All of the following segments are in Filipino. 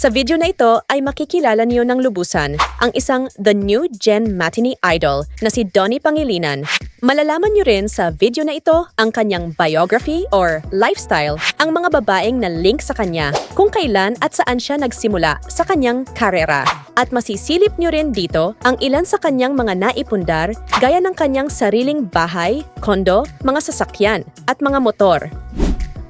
Sa video na ito ay makikilala niyo ng lubusan ang isang The New Gen Matinee Idol na si Donnie Pangilinan. Malalaman niyo rin sa video na ito ang kanyang biography or lifestyle, ang mga babaeng na link sa kanya, kung kailan at saan siya nagsimula sa kanyang karera. At masisilip niyo rin dito ang ilan sa kanyang mga naipundar gaya ng kanyang sariling bahay, kondo, mga sasakyan at mga motor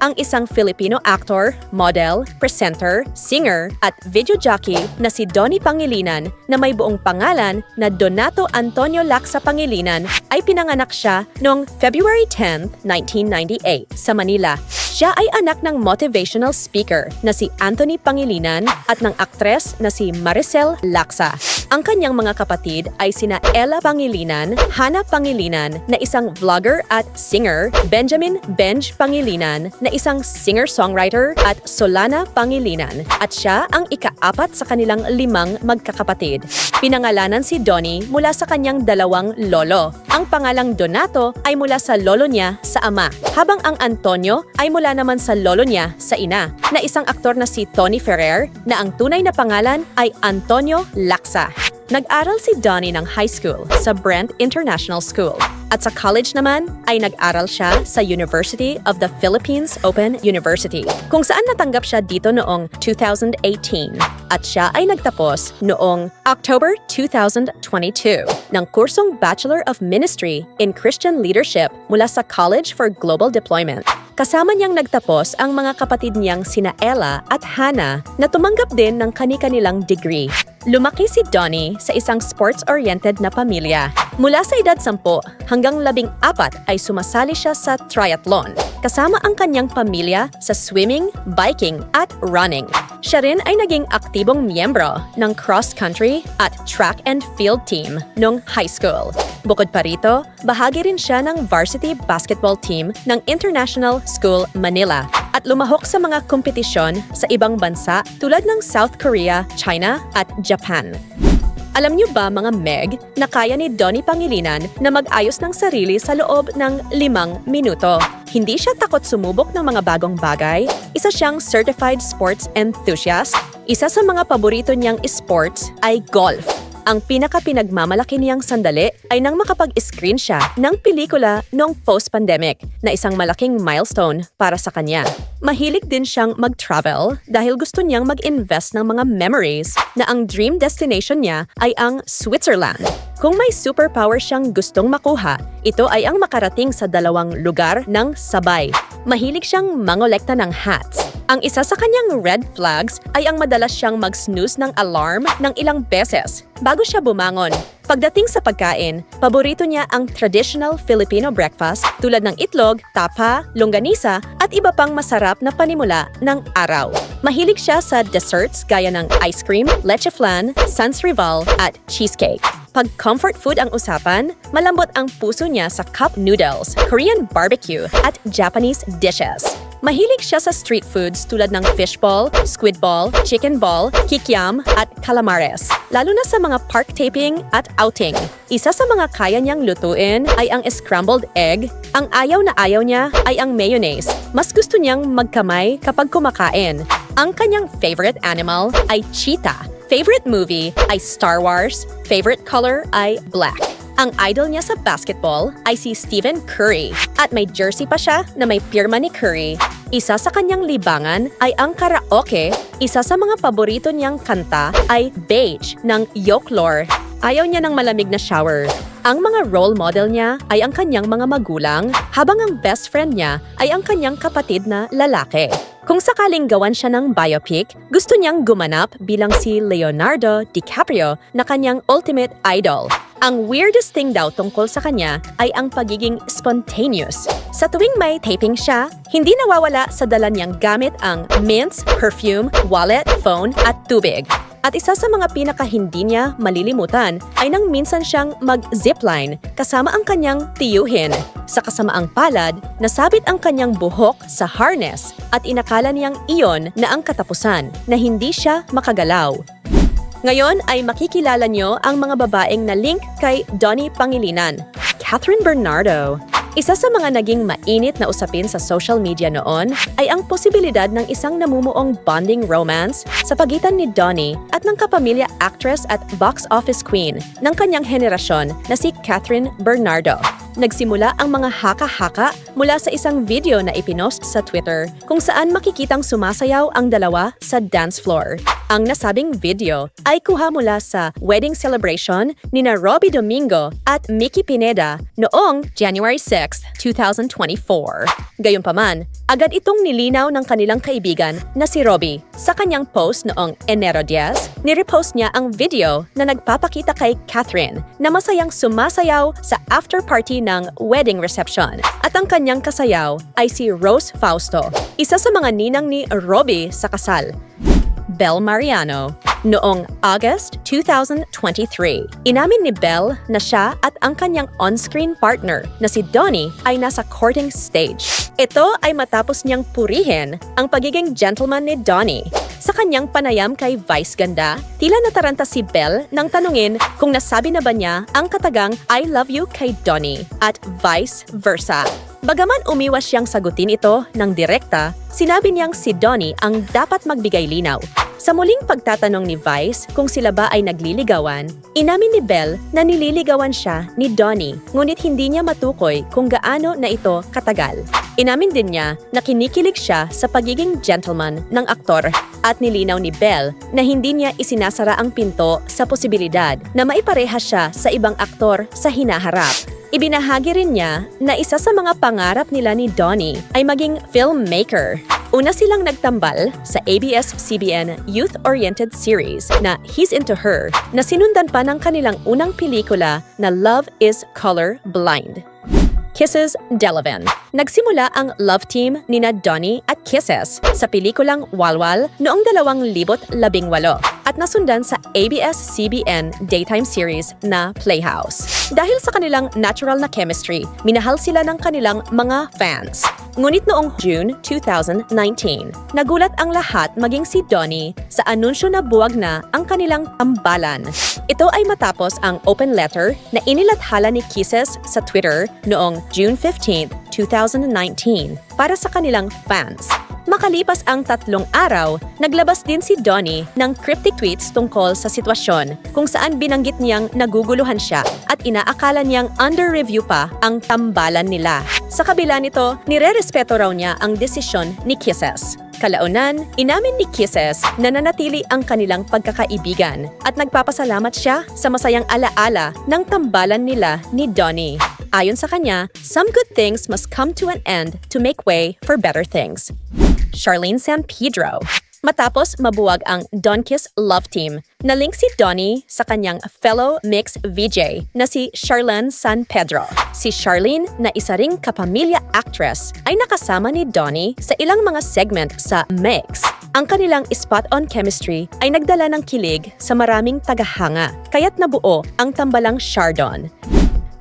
ang isang Filipino actor, model, presenter, singer at video jockey na si Donnie Pangilinan na may buong pangalan na Donato Antonio Laksa Pangilinan ay pinanganak siya noong February 10, 1998 sa Manila. Siya ay anak ng motivational speaker na si Anthony Pangilinan at ng aktres na si Maricel Laksa. Ang kanyang mga kapatid ay sina Ella Pangilinan, Hana Pangilinan na isang vlogger at singer, Benjamin Benj Pangilinan na isang singer-songwriter at Solana Pangilinan at siya ang ikaapat sa kanilang limang magkakapatid. Pinangalanan si Donnie mula sa kanyang dalawang lolo. Ang pangalang Donato ay mula sa lolo niya sa ama, habang ang Antonio ay mula naman sa lolo niya sa ina, na isang aktor na si Tony Ferrer na ang tunay na pangalan ay Antonio Laksa. Nag-aral si Donnie ng high school sa Brent International School. At sa college naman ay nag-aral siya sa University of the Philippines Open University, kung saan natanggap siya dito noong 2018. At siya ay nagtapos noong October 2022 ng kursong Bachelor of Ministry in Christian Leadership mula sa College for Global Deployment. Kasama niyang nagtapos ang mga kapatid niyang sina Ella at Hannah na tumanggap din ng kani-kanilang degree. Lumaki si Donnie sa isang sports-oriented na pamilya. Mula sa edad 10 hanggang 14 ay sumasali siya sa triathlon, kasama ang kanyang pamilya sa swimming, biking at running. Siya rin ay naging aktibong miyembro ng cross-country at track and field team noong high school. Bukod pa rito, bahagi rin siya ng varsity basketball team ng International School Manila at lumahok sa mga kompetisyon sa ibang bansa tulad ng South Korea, China at Japan. Alam niyo ba mga Meg na kaya ni Donnie Pangilinan na mag-ayos ng sarili sa loob ng limang minuto? Hindi siya takot sumubok ng mga bagong bagay. Isa siyang certified sports enthusiast. Isa sa mga paborito niyang sports ay golf. Ang pinaka-pinagmamalaki niyang sandali ay nang makapag-screen siya ng pelikula noong post-pandemic na isang malaking milestone para sa kanya. Mahilig din siyang mag-travel dahil gusto niyang mag-invest ng mga memories na ang dream destination niya ay ang Switzerland. Kung may superpower siyang gustong makuha, ito ay ang makarating sa dalawang lugar ng sabay. Mahilig siyang mangolekta ng hats. Ang isa sa kanyang red flags ay ang madalas siyang mag-snooze ng alarm ng ilang beses bago siya bumangon. Pagdating sa pagkain, paborito niya ang traditional Filipino breakfast tulad ng itlog, tapa, longganisa at iba pang masarap na panimula ng araw. Mahilig siya sa desserts gaya ng ice cream, leche flan, sans rival at cheesecake. Pag comfort food ang usapan, malambot ang puso niya sa cup noodles, Korean barbecue at Japanese dishes. Mahilig siya sa street foods tulad ng fishball, squid ball, chicken ball, kikiam at calamares, lalo na sa mga park taping at outing. Isa sa mga kaya niyang lutuin ay ang scrambled egg. Ang ayaw na ayaw niya ay ang mayonnaise. Mas gusto niyang magkamay kapag kumakain. Ang kanyang favorite animal ay cheetah. Favorite movie ay Star Wars. Favorite color ay black. Ang idol niya sa basketball ay si Stephen Curry at may jersey pa siya na may pirma ni Curry. Isa sa kanyang libangan ay ang karaoke. Isa sa mga paborito niyang kanta ay Beige ng Yoklore. Ayaw niya ng malamig na shower. Ang mga role model niya ay ang kanyang mga magulang, habang ang best friend niya ay ang kanyang kapatid na lalaki. Kung sakaling gawan siya ng biopic, gusto niyang gumanap bilang si Leonardo DiCaprio na kanyang ultimate idol. Ang weirdest thing daw tungkol sa kanya ay ang pagiging spontaneous. Sa tuwing may taping siya, hindi nawawala sa dala niyang gamit ang mints, perfume, wallet, phone at tubig. At isa sa mga pinaka hindi niya malilimutan ay nang minsan siyang mag-zipline kasama ang kanyang tiyuhin. Sa kasamaang palad, nasabit ang kanyang buhok sa harness at inakala niyang iyon na ang katapusan na hindi siya makagalaw. Ngayon ay makikilala nyo ang mga babaeng na link kay Donnie Pangilinan. Catherine Bernardo, Isa sa mga naging mainit na usapin sa social media noon ay ang posibilidad ng isang namumuong bonding romance sa pagitan ni Donnie at ng kapamilya actress at box office queen ng kanyang henerasyon na si Catherine Bernardo. Nagsimula ang mga haka-haka mula sa isang video na ipinost sa Twitter kung saan makikitang sumasayaw ang dalawa sa dance floor. Ang nasabing video ay kuha mula sa wedding celebration ni na Robbie Domingo at Mickey Pineda noong January 6, 2024. Gayunpaman, agad itong nilinaw ng kanilang kaibigan na si Robbie. Sa kanyang post noong Enero 10, nirepost niya ang video na nagpapakita kay Catherine na masayang sumasayaw sa after party ng wedding reception. At ang kanyang kasayaw ay si Rose Fausto, isa sa mga ninang ni Robbie sa kasal. Bel Mariano. Noong August 2023, inamin ni Bel na siya at ang kanyang on-screen partner na si Donnie ay nasa courting stage. Ito ay matapos niyang purihin ang pagiging gentleman ni Donnie. Sa kanyang panayam kay Vice Ganda, tila nataranta si Bel nang tanungin kung nasabi na ba niya ang katagang I love you kay Donnie at vice versa. Bagaman umiwas siyang sagutin ito ng direkta, sinabi niyang si Donnie ang dapat magbigay linaw. Sa muling pagtatanong ni Vice kung sila ba ay nagliligawan, inamin ni Belle na nililigawan siya ni Donnie ngunit hindi niya matukoy kung gaano na ito katagal. Inamin din niya na kinikilig siya sa pagiging gentleman ng aktor at nilinaw ni Belle na hindi niya isinasara ang pinto sa posibilidad na maipareha siya sa ibang aktor sa hinaharap. Ibinahagi rin niya na isa sa mga pangarap nila ni Donnie ay maging filmmaker. Una silang nagtambal sa ABS-CBN youth-oriented series na He's Into Her na sinundan pa ng kanilang unang pelikula na Love is Color Blind. Kisses Delavan. Nagsimula ang love team ni na Donnie at Kisses sa pelikulang Walwal noong 2018 at nasundan sa ABS-CBN daytime series na Playhouse. Dahil sa kanilang natural na chemistry, minahal sila ng kanilang mga fans. Ngunit noong June 2019, nagulat ang lahat maging si Donnie sa anunsyo na buwag na ang kanilang tambalan. Ito ay matapos ang open letter na inilathala ni Kisses sa Twitter noong June 15, 2019 para sa kanilang fans. Makalipas ang tatlong araw, naglabas din si Donnie ng cryptic tweets tungkol sa sitwasyon kung saan binanggit niyang naguguluhan siya at inaakala niyang under review pa ang tambalan nila. Sa kabila nito, nire-respeto raw niya ang desisyon ni Kisses. Kalaunan, inamin ni Kisses na nanatili ang kanilang pagkakaibigan at nagpapasalamat siya sa masayang alaala ng tambalan nila ni Donnie. Ayon sa kanya, some good things must come to an end to make way for better things. Charlene San Pedro. Matapos mabuwag ang Donkiss Love Team, nalink si Donnie sa kanyang fellow mix VJ na si Charlene San Pedro. Si Charlene na isa ring kapamilya actress ay nakasama ni Donnie sa ilang mga segment sa Mix. Ang kanilang spot-on chemistry ay nagdala ng kilig sa maraming tagahanga, kaya't nabuo ang tambalang Chardon.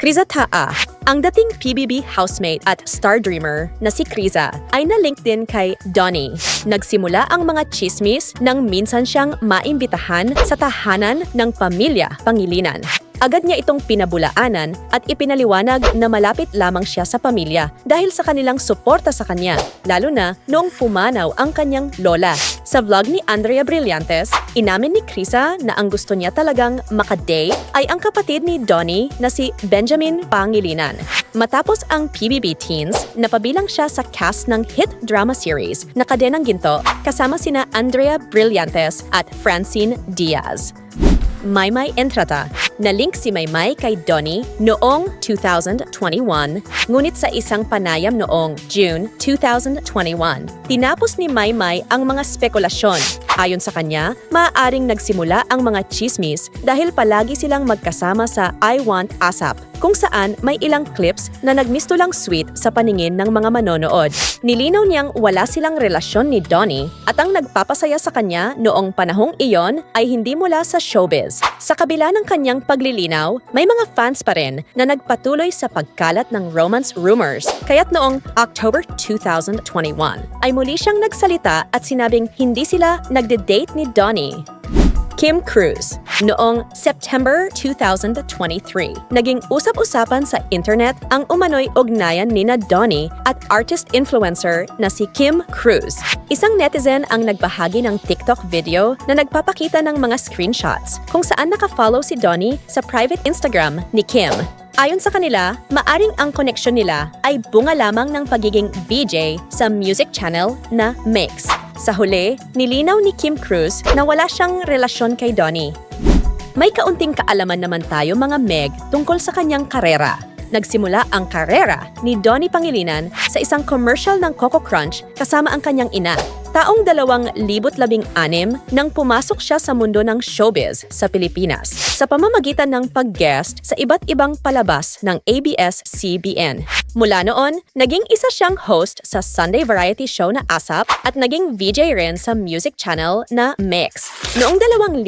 Kriza Taa, ang dating PBB housemate at star dreamer na si Kriza ay na-link din kay Donnie. Nagsimula ang mga chismis nang minsan siyang maimbitahan sa tahanan ng pamilya Pangilinan. Agad niya itong pinabulaanan at ipinaliwanag na malapit lamang siya sa pamilya dahil sa kanilang suporta sa kanya, lalo na noong pumanaw ang kanyang lola. Sa vlog ni Andrea Brillantes, inamin ni Krisa na ang gusto niya talagang makadate ay ang kapatid ni Donnie na si Benjamin Pangilinan. Matapos ang PBB Teens, napabilang siya sa cast ng hit drama series na Kadenang Ginto kasama sina Andrea Brillantes at Francine Diaz. Maymay Entrata. Nalink si Maymay kay Donnie noong 2021, ngunit sa isang panayam noong June 2021. Tinapos ni Maymay ang mga spekulasyon. Ayon sa kanya, maaaring nagsimula ang mga chismis dahil palagi silang magkasama sa I Want ASAP kung saan may ilang clips na nagmistulang sweet sa paningin ng mga manonood. Nilinaw niyang wala silang relasyon ni Donnie at ang nagpapasaya sa kanya noong panahong iyon ay hindi mula sa showbiz. Sa kabila ng kanyang paglilinaw, may mga fans pa rin na nagpatuloy sa pagkalat ng romance rumors. Kaya't noong October 2021 ay muli siyang nagsalita at sinabing hindi sila nagde-date ni Donnie. Kim Cruz. Noong September 2023, naging usap-usapan sa internet ang umano'y ugnayan ni na Donnie at artist-influencer na si Kim Cruz. Isang netizen ang nagbahagi ng TikTok video na nagpapakita ng mga screenshots kung saan nakafollow si Donnie sa private Instagram ni Kim. Ayon sa kanila, maaring ang koneksyon nila ay bunga lamang ng pagiging VJ sa music channel na Mix. Sa huli, nilinaw ni Kim Cruz na wala siyang relasyon kay Donnie. May kaunting kaalaman naman tayo mga Meg tungkol sa kanyang karera. Nagsimula ang karera ni Donnie Pangilinan sa isang commercial ng Coco Crunch kasama ang kanyang ina. Taong 2016 nang pumasok siya sa mundo ng showbiz sa Pilipinas sa pamamagitan ng pag-guest sa iba't ibang palabas ng ABS-CBN. Mula noon, naging isa siyang host sa Sunday variety show na ASAP at naging VJ rin sa music channel na Mix. Noong 2018,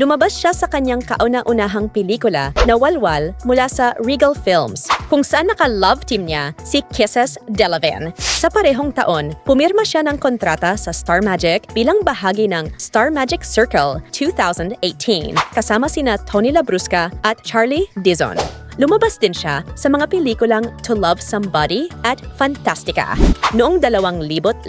lumabas siya sa kanyang kauna-unahang pelikula na Walwal mula sa Regal Films, kung saan naka-love team niya si Kisses Delavan. Sa parehong taon, pumirma siya ng kontrata sa Star Magic bilang bahagi ng Star Magic Circle 2018 kasama sina Tony Labrusca at Charlie Dizon. Lumabas din siya sa mga pelikulang To Love Somebody at Fantastica. Noong 2019,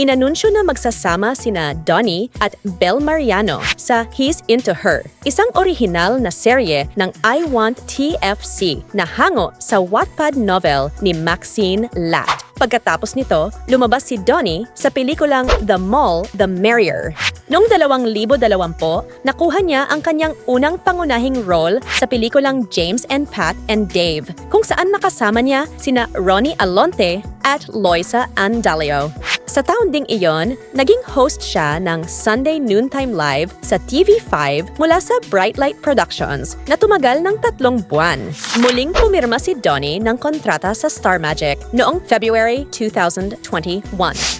inanunsyo na magsasama sina Donnie at Bel Mariano sa He's Into Her, isang orihinal na serye ng I Want TFC na hango sa Wattpad novel ni Maxine Lat. Pagkatapos nito, lumabas si Donnie sa pelikulang The Mall, The Merrier. Noong 2020, nakuha niya ang kanyang unang pangunahing role sa pelikulang James and Pat and Dave, kung saan nakasama niya sina Ronnie Alonte at Loisa Andalio. Sa taon ding iyon, naging host siya ng Sunday Noontime Live sa TV5 mula sa Bright Light Productions na tumagal ng tatlong buwan. Muling pumirma si Donnie ng kontrata sa Star Magic noong February 2021.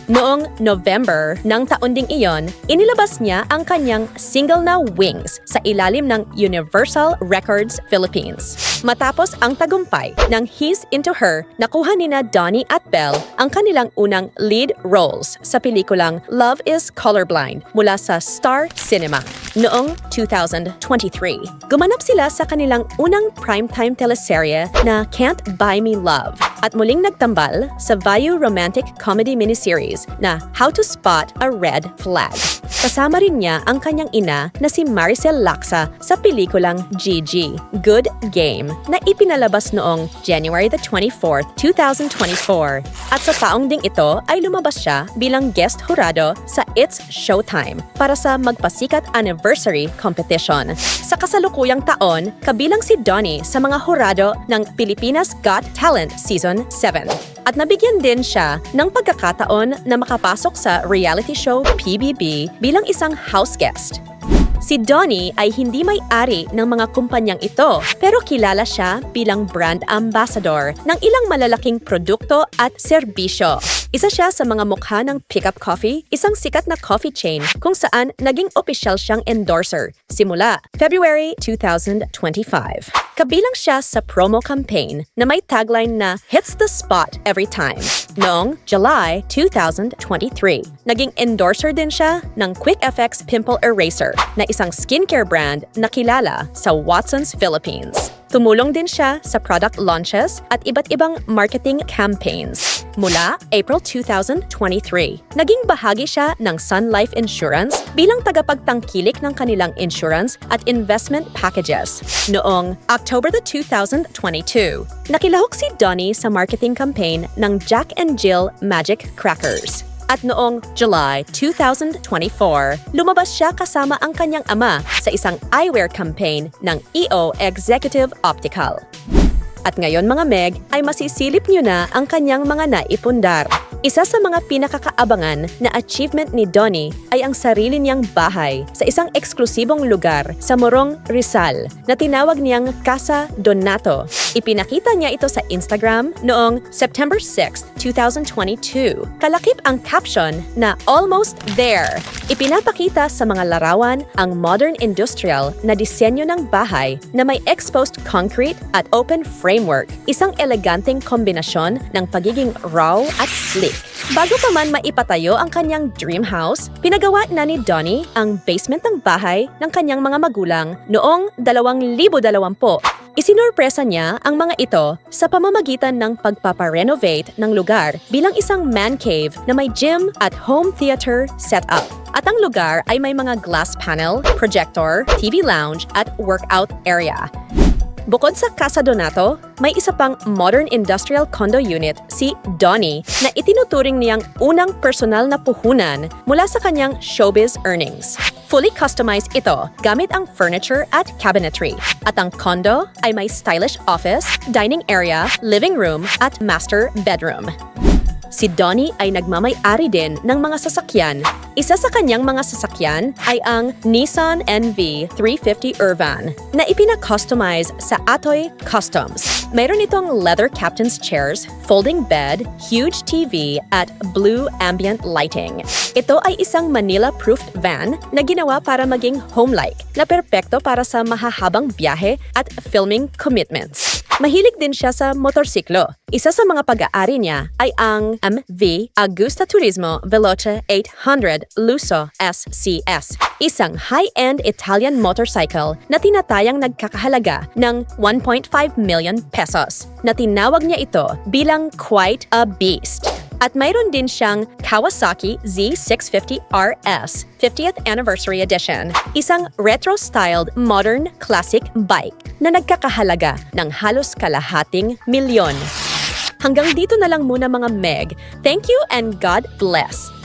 Noong November ng taon ding iyon, inilabas niya ang kanyang single na Wings sa ilalim ng Universal Records Philippines. Matapos ang tagumpay ng He's Into Her, nakuha ni na Donnie at Belle ang kanilang unang lead roles sa pelikulang Love is Colorblind mula sa Star Cinema noong 2023. Gumanap sila sa kanilang unang primetime teleserye na Can't Buy Me Love at muling nagtambal sa Vayu romantic comedy miniseries na How to Spot a Red Flag. Kasama rin niya ang kanyang ina na si Maricel Laksa sa pelikulang GG, Good Game, na ipinalabas noong January the 24th, 2024. At sa taong ding ito ay lumabas siya bilang guest jurado sa It's Showtime para sa magpasikat anniversary competition. Sa kasalukuyang taon, kabilang si Donnie sa mga jurado ng Pilipinas Got Talent Season 7. At nabigyan din siya ng pagkakataon na makapasok sa reality show PBB bilang isang house guest. Si Donnie ay hindi may-ari ng mga kumpanyang ito, pero kilala siya bilang brand ambassador ng ilang malalaking produkto at serbisyo. Isa siya sa mga mukha ng Pickup Coffee, isang sikat na coffee chain kung saan naging opisyal siyang endorser simula February 2025. Kabilang siya sa promo campaign na may tagline na Hits the Spot Every Time noong July 2023. Naging endorser din siya ng Quick FX Pimple Eraser na isang skincare brand na kilala sa Watson's Philippines. Tumulong din siya sa product launches at iba't ibang marketing campaigns. Mula April 2023, naging bahagi siya ng Sun Life Insurance bilang tagapagtangkilik ng kanilang insurance at investment packages. Noong October the 2022, nakilahok si Donnie sa marketing campaign ng Jack and Jill Magic Crackers. At noong July 2024, lumabas siya kasama ang kanyang ama sa isang eyewear campaign ng EO Executive Optical. At ngayon mga Meg ay masisilip niyo na ang kanyang mga naipundar. Isa sa mga pinakakaabangan na achievement ni Donnie ay ang sarili niyang bahay sa isang eksklusibong lugar sa Morong, Rizal na tinawag niyang Casa Donato. Ipinakita niya ito sa Instagram noong September 6, 2022. Kalakip ang caption na Almost There. Ipinapakita sa mga larawan ang modern industrial na disenyo ng bahay na may exposed concrete at open framework. Isang eleganteng kombinasyon ng pagiging raw at sleek. Bago pa man maipatayo ang kanyang dream house, pinagawa na ni Donnie ang basement ng bahay ng kanyang mga magulang noong 2020. Isinurpresa niya ang mga ito sa pamamagitan ng pagpaparenovate ng lugar bilang isang man cave na may gym at home theater setup. At ang lugar ay may mga glass panel, projector, TV lounge at workout area. Bukod sa Casa Donato, may isa pang modern industrial condo unit si Donnie na itinuturing niyang unang personal na puhunan mula sa kanyang showbiz earnings. Fully customized ito gamit ang furniture at cabinetry. At ang condo ay may stylish office, dining area, living room at master bedroom. Si Donnie ay nagmamay-ari din ng mga sasakyan. Isa sa kanyang mga sasakyan ay ang Nissan NV 350 Urban na ipina-customize sa Atoy Customs. Mayroon itong leather captain's chairs, folding bed, huge TV at blue ambient lighting. Ito ay isang Manila-proofed van na ginawa para maging home-like na perpekto para sa mahahabang biyahe at filming commitments. Mahilig din siya sa motorsiklo. Isa sa mga pag-aari niya ay ang MV Agusta Turismo Veloce 800 Lusso SCS, isang high-end Italian motorcycle na tinatayang nagkakahalaga ng 1.5 million pesos, na niya ito bilang quite a beast. At mayroon din siyang Kawasaki Z650 RS 50th Anniversary Edition, isang retro-styled modern classic bike na nagkakahalaga ng halos kalahating milyon. Hanggang dito na lang muna mga Meg. Thank you and God bless.